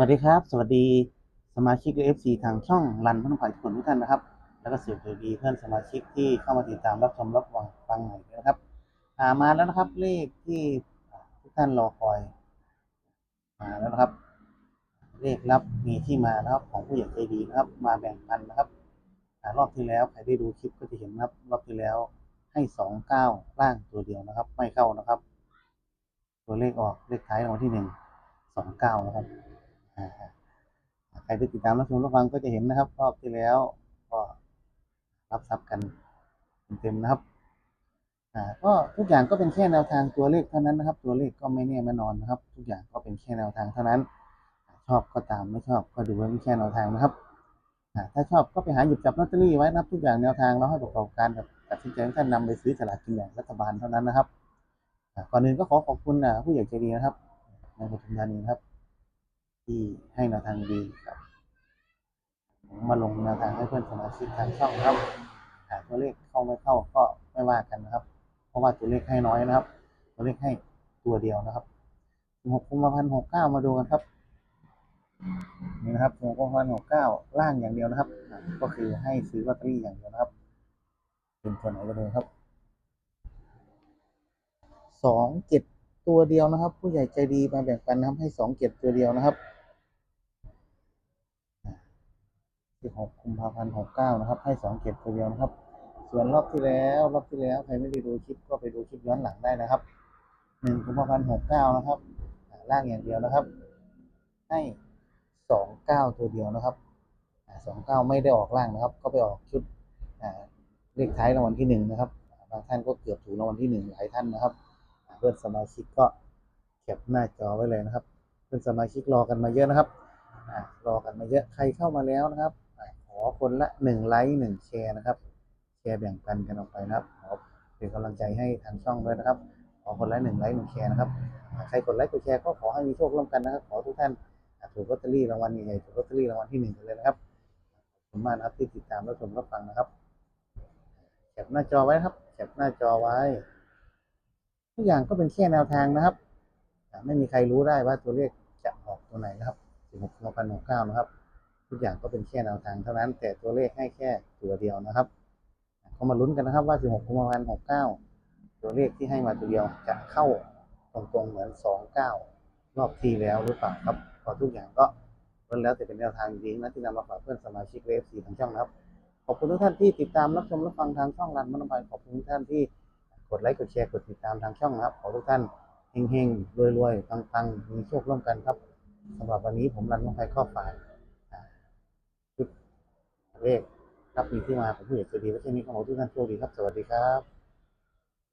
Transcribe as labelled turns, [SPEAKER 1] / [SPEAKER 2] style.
[SPEAKER 1] วัสดีครับ สวัสดีสมาชิกเอฟซีทางช่องรันพนมไผ่ทุกคนทุกท่านนะครับ แล้วก็สวัสดีเพื่อนสมาชิกที่เข้ามาติดตามรับชมรับฟังฟังใหม่ด้วยนะครับอ่ามาแล้วนะครับเลขที่ทุกท่านรอคอยมาแล้วนะครับ เลขลับมีที่มานะครับของผู้ใหญ่ใจดีนะครับ มาแบ่งปันนะครับอรอบที่แล้วใครได้ดูคลิปก็จะเห็นนะครับ รอบที่แล้วให้สองเก้าล่างตัวเดียวนะครับ ไม่เข้านะครับ ตัวเลขออกเลขท้ายรางวัลที่หนึ่งสองเก้านะครับ ใครที่ติดตามรับชมรับฟังก็จะเห็นนะครับ รอบที่แล้วก็รับทรัพย์กันเต็มๆนะครับก็ทุกอย่างก็เป็นแค่แนวทางตัวเลขเท่านั้นนะครับ ตัวเลขก็ไม่แน่ไม่นอนนะครับ ทุกอย่างก็เป็นแค่แนวทางเท่านั้น ชอบก็ตามไม่ชอบก็ดูไว้เป็นแค่แนวทางนะครับถ้าชอบก็ไปหาหยิบจับลอตเตอรี่ไว้นะครับทุกอย่างแนวทางเราให้ประกอบการกับตัดสินใจให้ท่านนำไปซื้อสลากกินแบ่งรัฐบาลเท่านั้นนะครับก่อนอื่นก็ขอขอบคุณผู้ใหญ่ใจดีนะครับในปทุมธานีนะครับ ที่ให้แนวทางดีครับผมมาลงแนวทางให้เพื่อนสมาชิกทางช่องนะครับหาตัวเลขเข้าไม่เข้าก็ไม่ว่ากันนะครับ เพราะว่าตัวเลขให้น้อยนะครับ ตัวเลขให้ตัวเดียวนะครับหกกุมภาพันธ์หกเก้ามาดูกันครับนี่นะครับหกกุมภาพันธ์หกเก้าล่างอย่างเดียวนะครับอ่าก็คือให้ซื้อลอตเตอรี่อย่างเดียวนะครับ เป็นตัวไหนก็ดูครับสองเจ็ดตัวเดียวนะครับ ผู้ใหญ่ใจดีมาแบ่งปันนะครับให้สองเจ็ดตัวเดียวนะครับ ที่หกกุมภาพันธ์หกเก้านะครับ ให้สองเจ็ดตัวเดียวนะครับ ส่วนรอบที่แล้วรอบที่แล้วใครไม่ได้ดูคลิปก็ไปดูคลิปย้อนหลังได้นะครับหนึ่งกุมภาพันธ์หกเก้านะครับล่างอย่างเดียวนะครับ ให้สองเก้าตัวเดียวนะครับสองเก้าไม่ได้ออกล่างนะครับ ก็ไปออกชุดเลขท้ายรางวัลที่หนึ่งนะครับบางท่านก็เกือบถูกรางวัลที่หนึ่งหลายท่านนะครับเพื่อนสมาชิกก็แคปหน้าจอไว้เลยนะครับ เพื่อนสมาชิกรอกันมาเยอะนะครับอรอกันมาเยอะใครเข้ามาแล้วนะครับ คนละหนึ่งไลค์หนึ่งแชร์นะครับ แชร์แบ่งปันกันออกไปนะครับ ขอเป็นกำลังใจให้ทางช่องด้วยนะครับ ขอคนละหนึ่งไลค์หนึ่งแชร์นะครับ ใครกดไลค์กดแชร์ก็ขอให้มีโชคร่วมกันนะครับ ขอทุกท่านถูกลอตเตอรี่รางวัลใหญ่ถูกลอตเตอรี่รางวัลที่หนึ่งกันเลยนะครับ ขอบคุณมากนะครับที่ติดตามรับชมรับฟังนะครับแคปหน้าจอไว้ครับแคปหน้าจอไว้ ทุกอย่างก็เป็นแค่แนวทางนะครับ ไม่มีใครรู้ได้ว่าตัวเลขจะออกตัวไหนนะครับ16 2 0 6 9นะครับ ทุกอย่างก็เป็นแค่แนวทางเท่านั้น แต่ตัวเลขให้แค่ตัวเดียวนะครับอ่าก็มาลุ้นกันนะครับว่า 16กุมภาพันธ์69 ตัวเลขที่ให้มาตัวเดียวจะเข้าตรงๆเหมือน 29 รอบที่แล้วหรือเปล่าครับพอทุกอย่างก็ล้วนแล้วแต่เป็นแนวทางจริงนะที่นำมาฝากเพื่อนสมาชิกเลฟซีทางช่องนะครับ ขอบคุณทุกท่านที่ติดตามรับชมรับฟังทางช่องรันมันบายขอบคุณทุกท่านที่กดไลค์กดแชร์กดติดตามทางช่องนะครับ ขอทุกท่านเฮงๆรวยๆปังๆมีโชคร่วมกันครับสำหรับวันนี้ผมรันลงไปข้อฝ่าย เลขครับมีที่มาของผู้ใหญ่สวัสดีวัชนนี้ขอให้ทุกท่านโชคดีครับ สวัสดีครับ